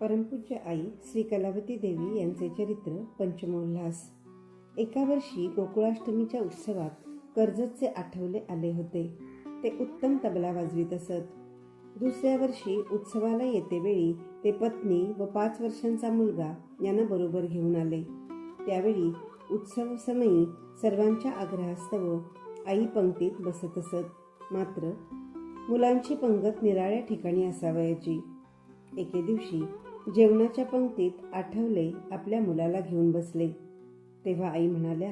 परमपूज्य आई श्री कलावती देवी यांचे चरित्र पंचमोल्हास. एका वर्षी गोकुळाष्टमीच्या उत्सवात कर्जतचे आठवले आले होते. ते उत्तम तबला वाजवीत असत. दुसऱ्या वर्षी उत्सवाला येते वेळी ते पत्नी व पाच वर्षांचा मुलगा यांना बरोबर घेऊन आले. त्यावेळी उत्सव समयी सर्वांच्या आग्रहास्तव आई पंक्तीत बसत असत. मात्र मुलांची पंगत निराळ्या ठिकाणी असावयाची. एके दिवशी जेवणाच्या पंक्तीत आठवले आपल्या मुलाला घेऊन बसले. तेव्हा आई म्हणाल्या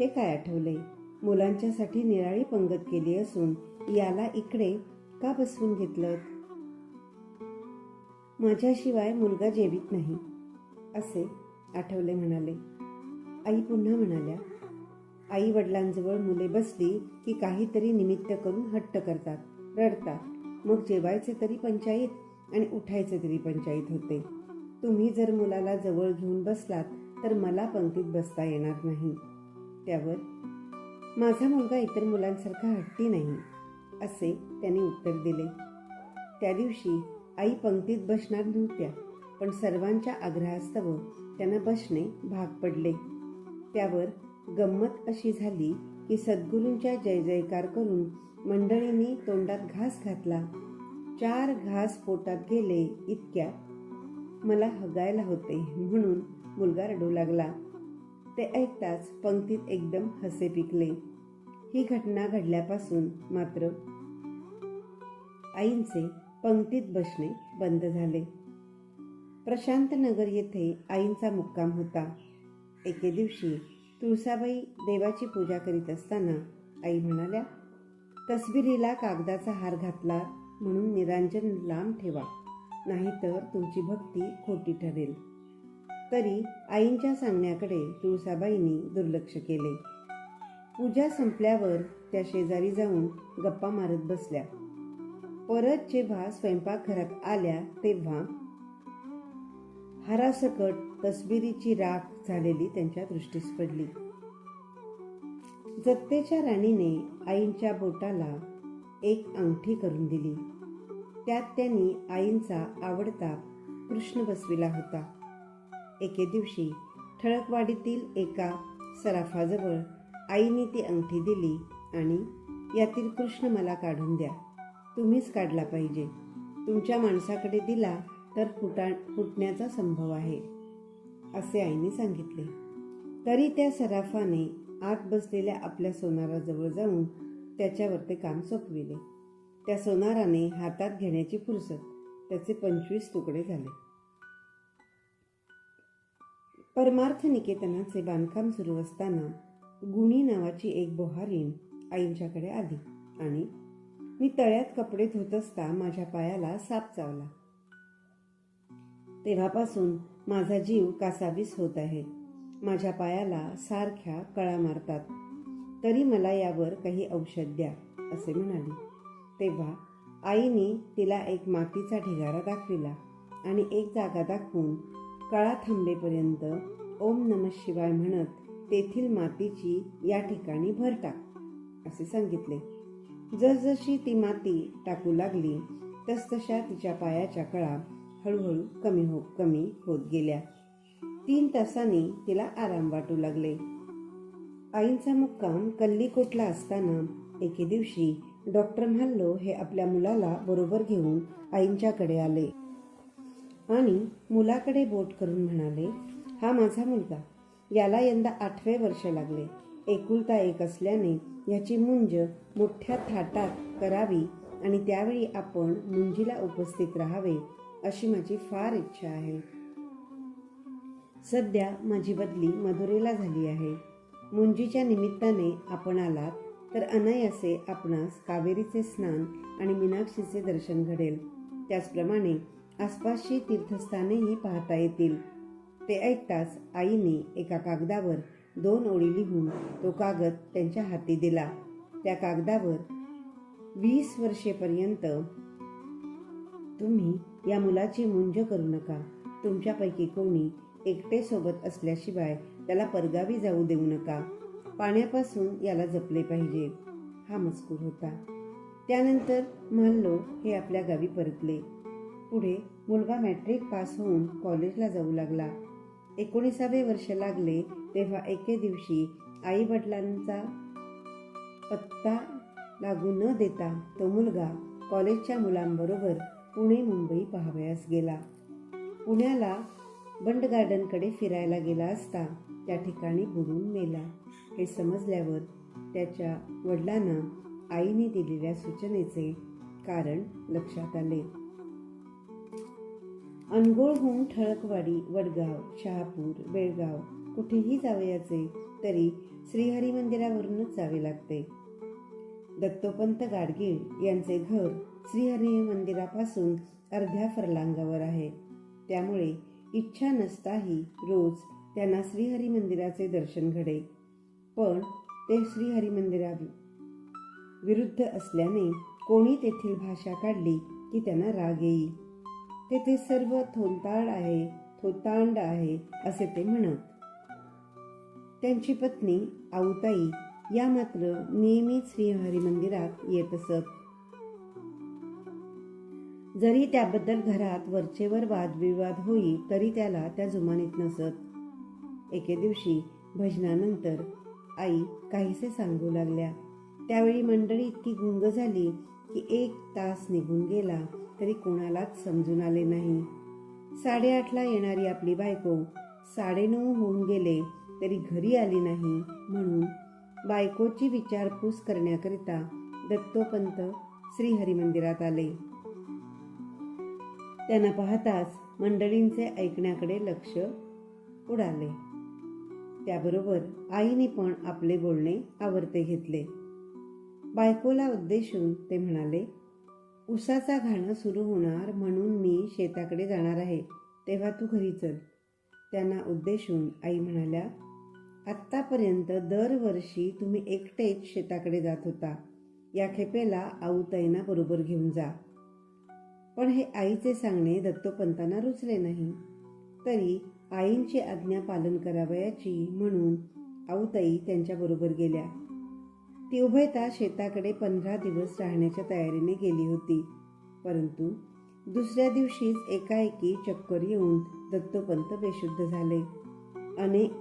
हे काय आठवले? मुलांच्यासाठी निराळी पंगत केली असून याला इकडे का बसवून घेतलं माझ्याशिवाय मुलगा जेवित नाही. असे आठवले म्हणाले. आई पुन्हा म्हणाल्या आई वडिलांजवळ मुले बसली की काहीतरी निमित्त करून हट्ट करतात रडतात. मग जेवायचे तरी पंचायत आणि उठायचं तरी पंचायत होते. तुम्ही जर मुलाला जवळ घेऊन बसलात तर मला पंक्तीत बसता येणार नाही. त्यावर माझा मुलगा इतर मुलांसारखा हट्टी नाही असे त्यांनी उत्तर दिले. त्या दिवशी आई पंक्तीत बसणार नव्हत्या पण सर्वांच्या आग्रहास्तव त्यांना बसणे भाग पडले. त्यावर गंमत अशी झाली की सद्गुरूंच्या जय जयकार करून मंडळींनी तोंडात घास घातला चार घास पोटात गेले इतक्यात मला हगायला होते म्हणून मुलगा रडू लागला. ते ऐकताच पंक्तीत एकदम हसे पिकले. ही घटना घडल्यापासून मात्र आईंचे पंक्तीत बसणे बंद झाले. प्रशांत नगर येथे आईंचा मुक्काम होता. एके दिवशी तुळसाबाई देवाची पूजा करीत असताना आई म्हणाल्या तसबिरीला कागदाचा हार घातला म्हणून निरांजन लांब ठेवा नाहीतर तुमची भक्ती खोटी ठरेल. तरी आईंच्या सांगण्याकडे तुळसाबाईंनी दुर्लक्ष केले. पूजा संपल्यावर त्या शेजारी जाऊन गप्पा मारत बसल्या. परत जेव्हा स्वयंपाकघरात आल्या तेव्हा हारासकट तस्बिरीची राख झालेली त्यांच्या दृष्टीस पडली. जत्तेच्या राणीने आईंच्या बोटाला एक अंगठी करून दिली. त्यात त्यांनी आईंचा आवडता कृष्ण बसविला होता. एके दिवशी ठळकवाडीतील एका सराफाजवळ आईने ती अंगठी दिली आणि यातील कृष्ण मला काढून द्या. तुम्हीच काढला पाहिजे. तुमच्या माणसाकडे दिला तर फुटा फुटण्याचा संभव आहे असे आईने सांगितले. तरी त्या सराफाने आत बसलेल्या आपल्या सोनाराजवळ जाऊन त्याच्यावर ते काम सोपविले. त्या सोनाराने हातात घेण्याची फुरसत त्याचे पंचवीस तुकडे झाले. परमार्थ निकेतनाचे बांधकाम सुरू असताना गुणी नावाची एक बोहारीण आईंच्याकडे आली आणि मी तळ्यात कपडे धुत असता माझ्या पायाला साप चावला. तेव्हापासून माझा जीव कासावीस होत आहे. माझ्या पायाला सारख्या कळा मारतात. तरी मला यावर काही औषध द्या असे म्हणाली. तेव्हा आईने तिला एक मातीचा ढिगारा दाखविला आणि एक जागा दाखवून कळा थांबेपर्यंत ओम नम शिवाय म्हणत तेथील मातीची या ठिकाणी भर टाक असे सांगितले. जसजशी ती माती टाकू लागली तसतशा तिच्या पायाच्या कळा हळूहळू कमी हो कमी होत गेल्या. तीन तासांनी तिला आराम वाटू लागले. आईंचा मुक्काम कल्लीकोटला असताना एके दिवशी डॉक्टर म्हाल्लो हे आपल्या मुलाला बरोबर घेऊन आईंच्याकडे आले. आणि मुलाकडे बोट करून म्हणाले हा माझा मुलगा. याला यंदा आठवे वर्ष लागले. एकुलता एक असल्याने याची मुंज मोठ्या थाटात करावी आणि त्यावेळी आपण मुंजीला उपस्थित राहावे अशी माझी फार इच्छा आहे. सध्या माझी बदली मधुरेला झाली आहे. मुंजीच्या निमित्ताने आपण आलात तर अनायासे आपणास कावेरीचे स्नान आणि मीनाक्षीचे दर्शन घडेल. त्याचप्रमाणे आसपासची तीर्थस्थानेही पाहता येतील. ते ऐकताच आईने एका कागदावर दोन ओळी लिहून तो कागद त्यांच्या हाती दिला. त्या कागदावर वीस वर्षेपर्यंत तुम्ही या मुलाची मुंज करू नका. तुमच्यापैकी कोणी एकटे सोबत असल्याशिवाय त्याला परगावी जाऊ देऊ नका. पाण्यापासून याला जपले पाहिजे. हा मजकूर होता. त्यानंतर म्हाल्लो हे आपल्या गावी परतले. पुढे मुलगा मॅट्रिक पास होऊन कॉलेजला जाऊ लागला. एकोणीसावे वर्ष लागले तेव्हा एके दिवशी आई वडिलांचा पत्ता लागू न देता तो मुलगा कॉलेजच्या मुलांबरोबर पुणे मुंबई पाहावयास गेला. पुण्याला बंड गार्डनकडे फिरायला गेला असता त्या ठिकाणी बुडून मेला. हे समजल्यावर त्याच्या वडिलांना आईने दिलेल्या सूचनेचे कारण लक्षात आले. अनगोळ होऊन ठळकवाडी वडगाव शहापूर बेळगाव कुठेही जावयाचे तरी श्रीहरी मंदिरावरूनच जावे लागते. दत्तोपंत गाडगीळ यांचे घर श्रीहरी मंदिरापासून अर्ध्या फरलांगावर आहे. त्यामुळे इच्छा नसताही रोज त्यांना श्रीहरी मंदिराचे दर्शन घडे. पण ते श्रीहरी मंदिरा विरुद्ध असल्याने कोणी तेथील भाषा काढली की त्यांना राग येई. तेथे सर्व थोंताड आहे थोतांड आहे असे ते म्हणत. त्यांची पत्नी आऊताई या मात्र नेहमीच श्रीहरी मंदिरात येत असत. जरी त्याबद्दल घरात वरचेवर वादविवाद होई तरी त्याला त्या जुमानीत नसत. एके दिवशी भजनानंतर आई काहीसे सांगू लागल्या. त्यावेळी मंडळी इतकी गुंग झाली की एक तास निघून गेला तरी कोणालाच समजून आले नाही. साडेआठला येणारी आपली बायको साडेनऊ होऊन गेले तरी घरी आली नाही म्हणून बायकोची विचारपूस करण्याकरिता दत्तोपंत श्रीहरी मंदिरात आले. त्यांना पाहताच मंडळींचे ऐकण्याकडे लक्ष उडाले. त्याबरोबर आईने पण आपले बोलणे आवर्ते घेतले. बायकोला उद्देशून ते म्हणाले उसाचा घाणं सुरू होणार म्हणून मी शेताकडे जाणार आहे तेव्हा तू घरी चल. त्यांना उद्देशून आई म्हणाल्या आत्तापर्यंत दरवर्षी तुम्ही एकटेच शेताकडे जात होता. या खेपेला आऊताईंना बरोबर घेऊन जा. पण हे आईचे सांगणे दत्तोपंतांना रुचले नाही. तरी आईंची आज्ञा पालन करावयाची म्हणून आऊताई त्यांच्याबरोबर गेल्या. ती उभयता शेताकडे पंधरा दिवस राहण्याच्या तयारीने गेली होती. परंतु दुसऱ्या दिवशीच एकाएकी चक्कर येऊन दत्तोपंत बेशुद्ध झाले. अनेक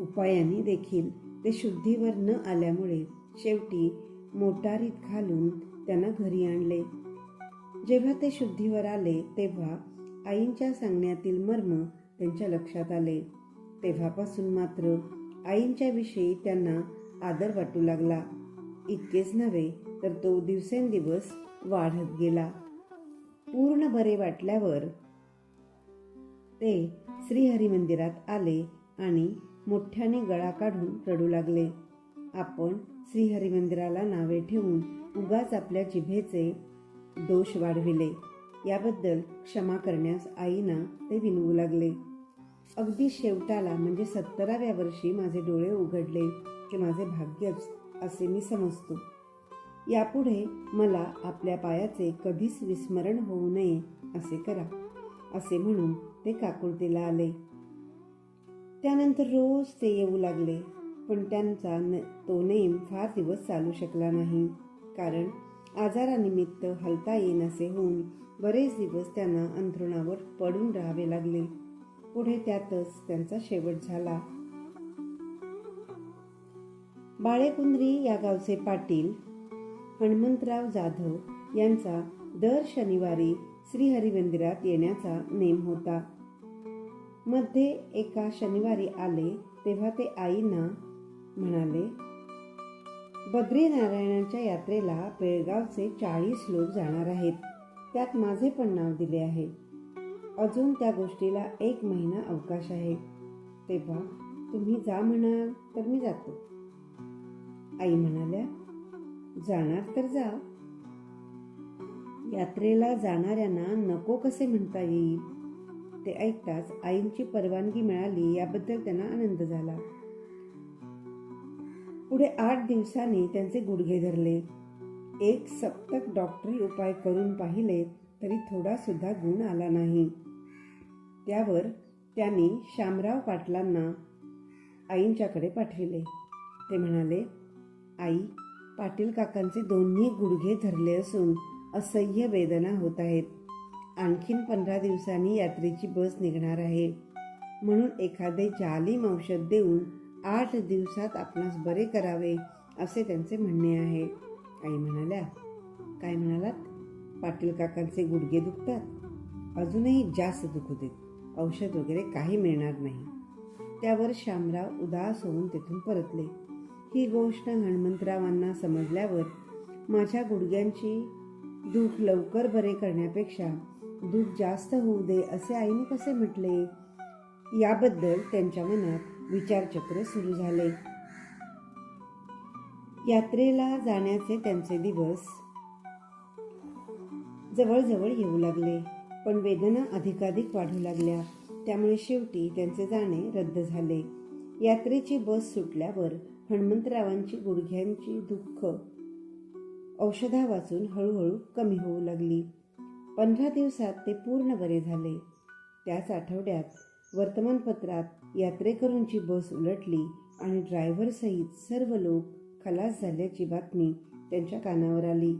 उपायांनी देखील ते शुद्धीवर न आल्यामुळे शेवटी मोटारीत घालून त्यांना घरी आणले. जेव्हा ते शुद्धीवर आले तेव्हा आईंच्या सांगण्यातील मर्म त्यांच्या लक्षात आले. तेव्हापासून मात्र आईंच्या विषयी त्यांना आदर वाटू लागला. इतकेच नव्हे तर तो दिवसेंदिवस वाढत गेला. पूर्ण बरे वाटल्यावर ते श्रीहरी मंदिरात आले आणि मोठ्याने गळा काढून रडू लागले. आपण श्रीहरी मंदिराला नावे ठेवून उगाच आपल्या जिभेचे दोष वाढविले. याबद्दल क्षमा करण्यास आईना ते विनवू लागले. अगदी शेवटाला म्हणजे सत्तराव्या वर्षी माझे डोळे उघडले की माझे भाग्यच असे मी समजतो. यापुढे मला आपल्या पायाचे कधीच विस्मरण होऊ नये असे करा असे म्हणून ते काकुळतीला आले. त्यानंतर रोज ते येऊ लागले पण त्यांचा न तो नेम फार दिवस चालू शकला नाही कारण आजारानिमित्त हलता येईनासे होऊन बरेच दिवस त्यांना अंथरुणावर पडून राहावे लागले. पुढे त्यातच त्यांचा शेवट झाला. बाळेकुंद्री या गावचे पाटील हनुमंतराव जाधव यांचा दर शनिवारी श्रीहरी मंदिरात येण्याचा नेम होता. मध्ये एका शनिवारी आले तेव्हा ते आईना म्हणाले बद्रीनारायणांच्या यात्रेला बेळगावचे चाळीस लोक जाणार आहेत. त्यात माझे पण नाव दिले आहे. अजून त्या गोष्टीला एक महिना अवकाश आहे. तेव्हा तुम्ही जा म्हणाल तर मी जातो. आई म्हणाल्या जाणार तर जा. यात्रेला जाणाऱ्यांना नको कसे म्हणता येईल? ते ऐकताच आईंची परवानगी मिळाली याबद्दल त्यांना आनंद झाला. पुढे आठ दिवसांनी त्यांचे गुडघे धरले. एक सप्तक डॉक्टरी उपाय करून पाहिले तरी थोडा सुद्धा गुण आला नाही. त्यावर त्यांनी शामराव पाटलांना आईंच्याकडे पाठविले. ते म्हणाले आई पाटील काकांचे दोन्ही गुडघे धरले असून असह्य वेदना होत आहेत. आणखीन पंधरा दिवसांनी यात्रेची बस निघणार आहे. म्हणून एखादे जालिम औषध देऊन आठ दिवसात आपणास बरे करावे असे त्यांचे म्हणणे आहे. आई म्हणाल्या काय म्हणालात? पाटील काकांचे गुडघे दुखतात. अजूनही जास्त दुखू देत औषध वगैरे काही मिळणार नाही. त्यावर श्यामराव उदास होऊन तेथून परतले. ही गोष्ट हनुमंतरावांना समजल्यावर माझ्या गुडघ्यांची दुःख लवकर बरे करण्यापेक्षा दुःख जास्त होऊ दे असे आईने कसे म्हटले? याबद्दल त्यांच्या मनात विचारचक्र सुरू झाले. यात्रेला जाण्याचे त्यांचे दिवस जवळजवळ येऊ लागले पण वेदना अधिकाधिक वाढू लागल्या. त्यामुळे शेवटी त्यांचे जाणे रद्द झाले. यात्रेची बस सुटल्यावर हनुमंतरावांची गुडघ्यांची दुःख औषधा वाचून हळूहळू कमी होऊ लागली. पंधरा दिवसात ते पूर्ण बरे झाले. त्याच आठवड्यात वर्तमानपत्रात यात्रेकरूंची बस उलटली आणि ड्रायव्हरसहित सर्व लोक खलास झाल्याची बातमी त्यांच्या कानावर आली.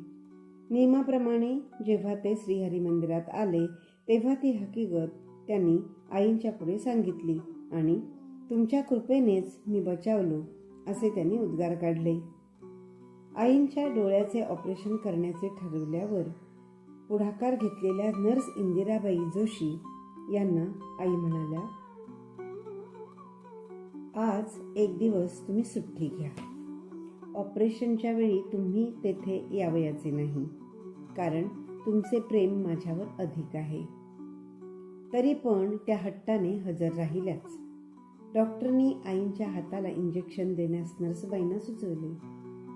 नियमाप्रमाणे जेव्हा ते श्रीहरी मंदिरात आले तेव्हा ती हकीकत त्यांनी आईंच्या पुढे सांगितली आणि तुमच्या कृपेनेच मी बचावलो असे त्यांनी उद्गार काढले. आईंच्या डोळ्याचे ऑपरेशन करण्याचे ठरवल्यावर पुढाकार घेतलेल्या नर्स इंदिराबाई जोशी यांना आई म्हणाल्या आज एक दिवस तुम्ही सुट्टी घ्या. ऑपरेशनच्या वेळी तुम्ही तेथे यावयाचे नाही कारण तुमचे प्रेम माझ्यावर अधिक आहे. तरी पण त्या हट्टाने हजर राहिल्याच. डॉक्टरनी आईंच्या हाताला इंजेक्शन देण्यास नर्सबाईंना सुचवले.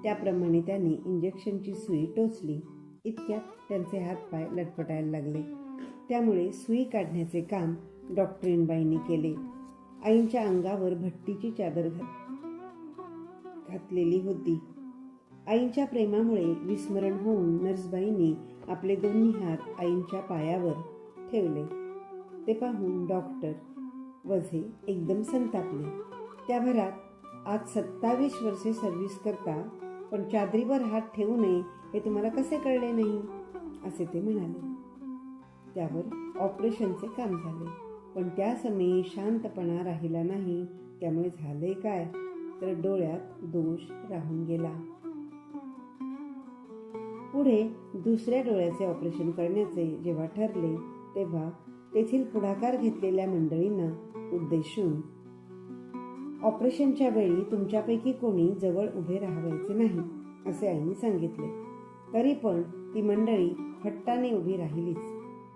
त्याप्रमाणे त्यांनी इंजेक्शनची सुई टोचली. इतक्यात त्यांचे हातपाय लटपटायला लागले. त्यामुळे सुई काढण्याचे काम डॉक्टरीनबाईंनी केले. आईंच्या अंगावर भट्टीची चादर घात घातलेली होती. आईंच्या प्रेमामुळे विस्मरण होऊन नर्सबाईंनी आपले दोन्ही हात आईंच्या पायावर ठेवले. ते पाहून डॉक्टर वझे एकदम संतापले. त्या भरात आज सत्तावीस वर्षे सर्व्हिस करता पण चादरीवर हात ठेवू नये हे तुम्हाला कसे कळले नाही? असे ते म्हणाले. त्यावर ऑपरेशनचे काम झाले. पण त्या समयी शांतपणा राहिला नाही. त्यामुळे झाले काय? तर डोळ्यात दोष राहून गेला. पुढे दुसऱ्या डोळ्याचे ऑपरेशन करण्याचे जेव्हा ठरले तेव्हा तेथील पुढाकार घेतलेल्या मंडळींना उद्देशून ऑपरेशनच्या वेळी तुमच्यापैकी कोणी जवळ उभे राहायचे नाही असे आईने सांगितले. तरी पण ती मंडळी हट्टाने उभी राहिलीच.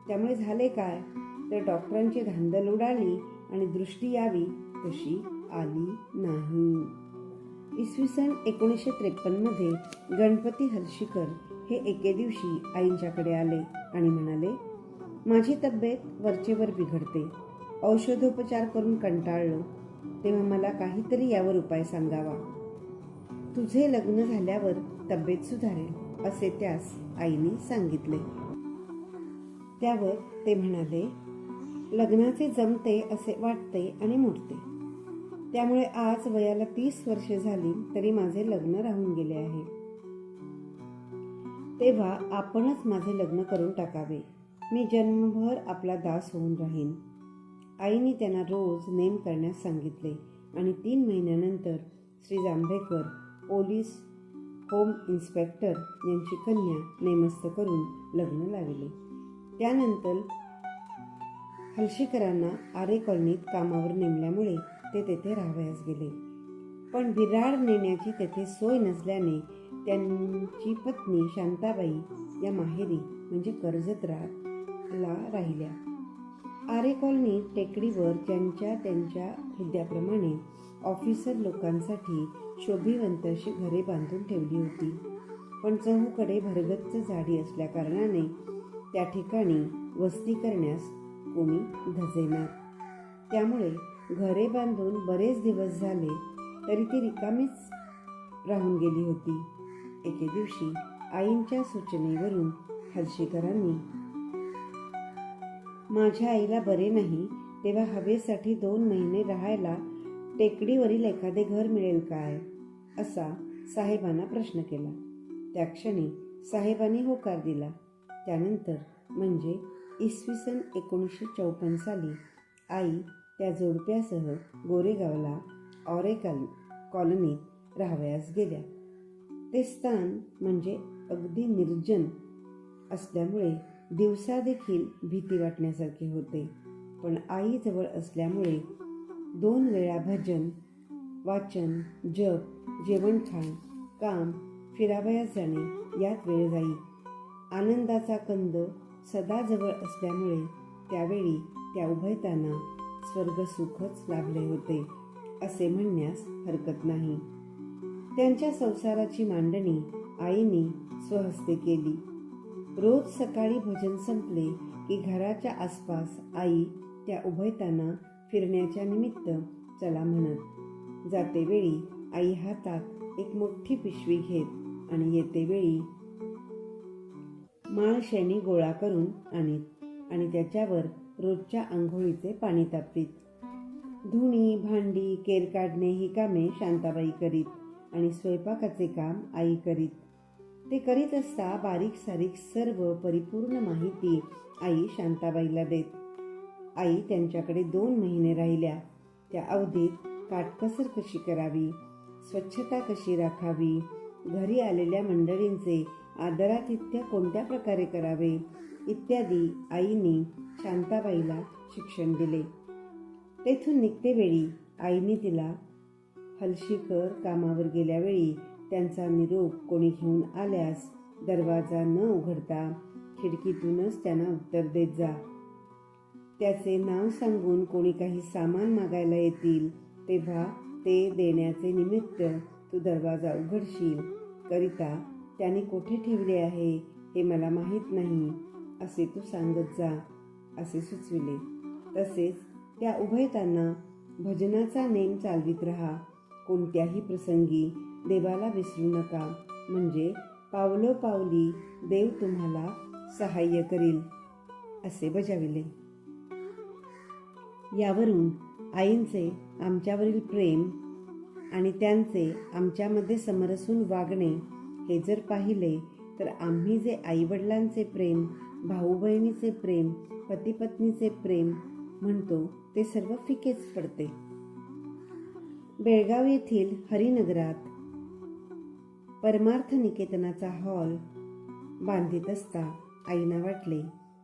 त्यामुळे झाले काय? तर डॉक्टरांची धांदल उडाली आणि दृष्टी यावी तशी आली नाही. इसवी सन एकोणीसशे त्रेपन्नमध्ये गणपती हर्षिकर हे एके दिवशी आईंच्याकडे आले आणि म्हणाले माझी तब्येत वरचेवर बिघडते. औषधोपचार करून कंटाळलो. तेव्हा मला काहीतरी यावर उपाय सांगावा. तुझे लग्न झाल्यावर तब्येत सुधारेल असे त्यास आईने सांगितले. त्यावर ते म्हणाले लग्नाचे जमते असे वाटते आणि मोडते. त्यामुळे आज वयाला तीस वर्षे झाली तरी माझे लग्न राहून गेले आहे. तेव्हा आपणच माझे लग्न करून टाकावे. मी जन्मभर आपला दास होऊन राहीन. आईने त्यांना रोज नेम करण्यास सांगितले आणि तीन महिन्यानंतर Shri Jambhekar police home inspector यांची कन्या नेमस्त करून लग्न लावले. त्यानंतर हलशीकरांना आरे कॉलनीत कामावर नेमल्यामुळे ते तेथे राहावयास गेले. पण विराड नेण्याची तेथे सोय नसल्याने त्यांची पत्नी शांताबाई या माहेरी म्हणजे कर्जतराला राहिल्या. आरे कॉलनी टेकडीवर ज्यांच्या त्यांच्या हुद्द्याप्रमाणे ऑफिसर लोकांसाठी शोभिवंत अशी घरे बांधून ठेवली होती. पण चहूकडे भरगच्च झाडी असल्याकारणाने त्या ठिकाणी वस्ती करण्यास कोणी धजेनात त्यामुळे घरे बांधून बरेच दिवस झाले तरी ती रिकामीच राहून गेली होती. एके दिवशी आईंच्या सूचनेवरून हलशीकरांनी माझ्या आईला बरे नाही तेव्हा हवेसाठी दोन महिने राहायला टेकडीवरील एखादे घर मिळेल काय? असा साहेबांना प्रश्न केला. त्या क्षणी साहेबांनी होकार दिला. त्यानंतर म्हणजे इसवी सन एकोणीसशे चौपन्न साली आई त्या जोडप्यासह गोरेगावला ऑरेकल कॉलनीत राहावयास गेल्या. ते स्थान म्हणजे अगदी निर्जन असल्यामुळे दिवसा देखील भीती वाटण्यासारखे होते. पण आई जवळ असल्यामुळे दोन वेळा भजन वाचन जप जेवणखाण काम फिरावयास जाणे यात वेळ जाई. आनंदाचा कंद सदा जवळ असल्यामुळे त्यावेळी त्या उभयतांना स्वर्गसुखच लाभले होते असे म्हणण्यास हरकत नाही. त्यांच्या संसाराची मांडणी आईने स्वहस्ते केली. रोज सकाळी भजन संपले की घराच्या आसपास आई त्या उभयताना फिरण्याच्या निमित्त चला म्हणत. जातेवेळी आई हातात एक मोठी पिशवी घेत आणि येतेवेळी माळ शेणी गोळा करून आणीत आणि त्याच्यावर रोजच्या आंघोळीचे पाणी तापवीत धुणी भांडी केर काढणे ही कामे शांताबाई करीत आणि स्वयंपाकाचे काम आई करीत. ते करीत असता बारीक सारीक सर्व परिपूर्ण माहिती आई शांताबाईला देत. आई त्यांच्याकडे दोन महिने राहिल्या. त्या अवधीत काटकसर कशी करावी? स्वच्छता कशी राखावी? घरी आलेल्या मंडळींचे आदरातिथ्य कोणत्या प्रकारे करावे? इत्यादी आईनी शांताबाईला शिक्षण दिले. तेथून निघतेवेळी आईने तिला हलशीकर कामावर गेल्यावेळी त्यांचा निरोप कोणी घेऊन आल्यास दरवाजा न उघडता खिडकीतूनच त्यांना उत्तर देत जा. त्याचे नाव सांगून कोणी काही सामान मागायला येतील तेव्हा ते देण्याचे निमित्त तू दरवाजा उघडशील करिता त्याने कोठे ठेवले आहे हे मला माहीत नाही. असे तू सांगत जा असे सुचविले. तसेच त्या उभयतांना भजनाचा नेम चालवित राहा. कोणत्याही प्रसंगी देवाला विसरू नका. म्हणजे पावलोपावली देव तुम्हाला सहाय्य करील. असे बजाविले. यावरून आईंचे आमच्यावरील प्रेम आणि त्यांचे आमच्यामध्ये समरसून वागणे हे जर पाहिले तर आम्ही जे आईवडिलांचे प्रेम भाऊ बहिणीचे प्रेम पतीपत्नीचे प्रेम म्हणतो ते सर्व फिकेच पडते. बेळगाव येथील हरिनगरात परमार्थ निकेतनाचा हॉल बांधित असता आईना वाटले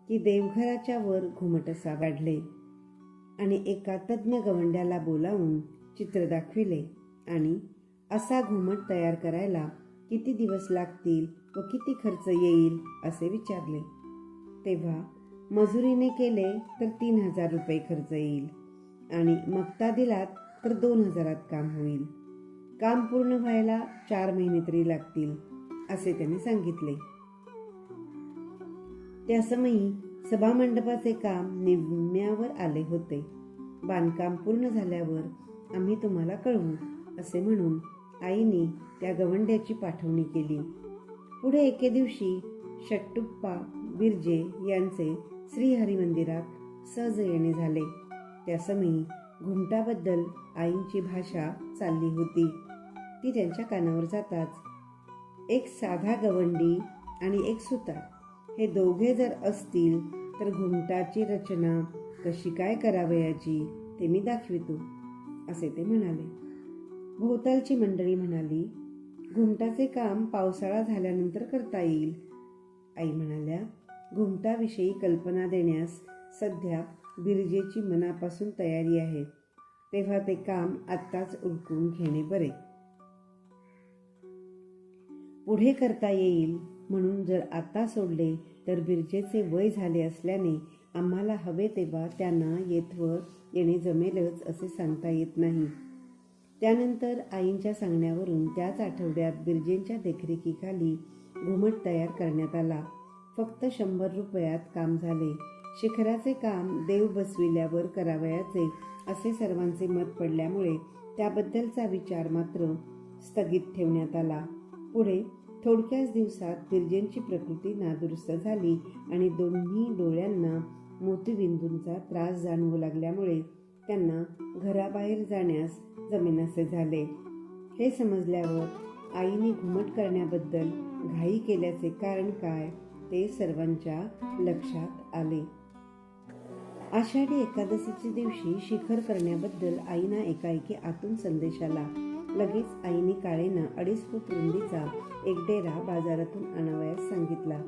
की देवघराच्या वर घुमटसा वाढले आणि एका तज्ज्ञ गवंड्याला बोलावून चित्र दाखविले आणि असा घुमट तयार करायला किती दिवस लागतील व किती खर्च येईल असे विचारले. तेव्हा मजुरीने केले तर तीन हजार रुपये खर्च येईल आणि मक्ता दिलात तर दोन हजारात काम होईल. काम पूर्ण व्हायला चार महिने तरी लागतील असे त्याने सांगितले. त्या समयी सभामंडपाचे काम निम्म्यावर आले होते. बांधकाम पूर्ण झाल्यावर आम्ही तुम्हाला कळवू असे म्हणून आईने त्या गवंड्याची पाठवणी केली. पुढे एके दिवशी शट्टुप्पा बिर्जे यांचे श्रीहरी मंदिरात सहज येणे झाले. त्यासमयी घुमटाबद्दल आईंची भाषा चालली होती. ती त्यांच्या कानावर जाताच एक साधा गवंडी आणि एक सुतार हे दोघे जर असतील तर घुमटाची रचना कशी काय करावयाची ते मी दाखवितो असे ते म्हणाले. भोवतालची मंडळी म्हणाली घुमटाचे काम पावसाळा झाल्यानंतर करता येईल. आई म्हणाल्या घुमटाविषयी कल्पना देण्यास सध्या बिरजेची मनापासून तयारी आहे. तेव्हा ते काम आत्ताच उरकून घेणे बरे. पुढे करता येईल. म्हणून जर आता सोडले तर बिरजेचे वय झाले असल्याने आम्हाला हवे तेव्हा त्यांना येथवर येणे जमेलच असे सांगता येत नाही. त्यानंतर आईंच्या सांगण्यावरून त्याच आठवड्यात बिरजेंच्या देखरेखीखाली घुमट तयार करण्यात आला. फक्त शंभर रुपयात काम झाले. शिखराचे काम देव बसविल्यावर करावयाचे असे सर्वांचे मत पडल्यामुळे त्याबद्दलचा विचार मात्र स्थगित ठेवण्यात आला. पुढे थोडक्याच दिवसात बिरजेंची प्रकृती नादुरुस्त झाली आणि दोन्ही डोळ्यांना मोतीबिंदूंचा त्रास जाणवू लागल्यामुळे त्यांना घराबाहेर जाण्यास जमेनासे झाले. हे समजल्यावर आईने घुमट करण्याबद्दल घाई केल्याचे कारण काय ते सर्वांच्या लक्षात आले. आषाढी एकादशीच्या दिवशी शिखर करण्याबद्दल आईना एकाएकी आतून संदेश आला. लगेच आईने काळेना अडीच फूट रुंदीचा एक डेरा बाजारातून आणावयास सांगितला.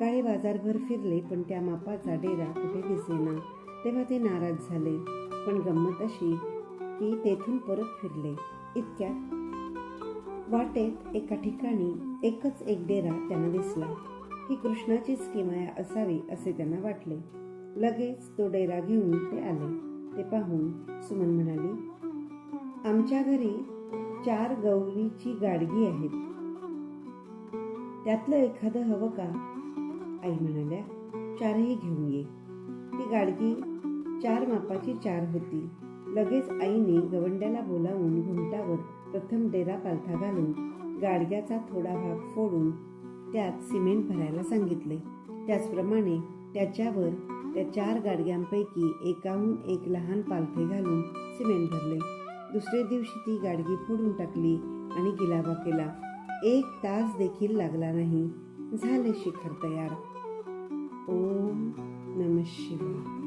काळे बाजारभर फिरले पण त्या मापाचा डेरा कुठे दिसेना तेव्हा ते नाराज झाले. पण गंमत अशी की तेथून परत फिरले. इतक्यात वाटेत एका ठिकाणी एकच एक डेरा त्यांना दिसला. ही कृष्णाचीच किमाया असावी असे त्यांना वाटले. लगेच तो डेरा घेऊन ते आले. ते पाहून सुमन म्हणाली आमच्या घरी चार गौरीची गाडगी आहेत. त्यातलं एखादं हवं का? आई म्हणाल्या चारही घेऊन ये. ती गाडगी चार मापाची चार होती. लगेच आईने गवंड्याला बोलावून घुमटावर प्रथम डेरा पालथा घालून गाडग्याचा थोडा भाग फोडून त्यात सिमेंट भरायला सांगितले. त्याचप्रमाणे त्याच्यावर त्या चार गाडग्यांपैकी एकाहून एक लहान पालथे घालून सिमेंट भरले. दुसऱ्या दिवशी ती गाडगी फोडून टाकली आणि गिलावा केला. एक तास देखील लागला नाही. झाले शिखर तयार. ओम नम शिवाय.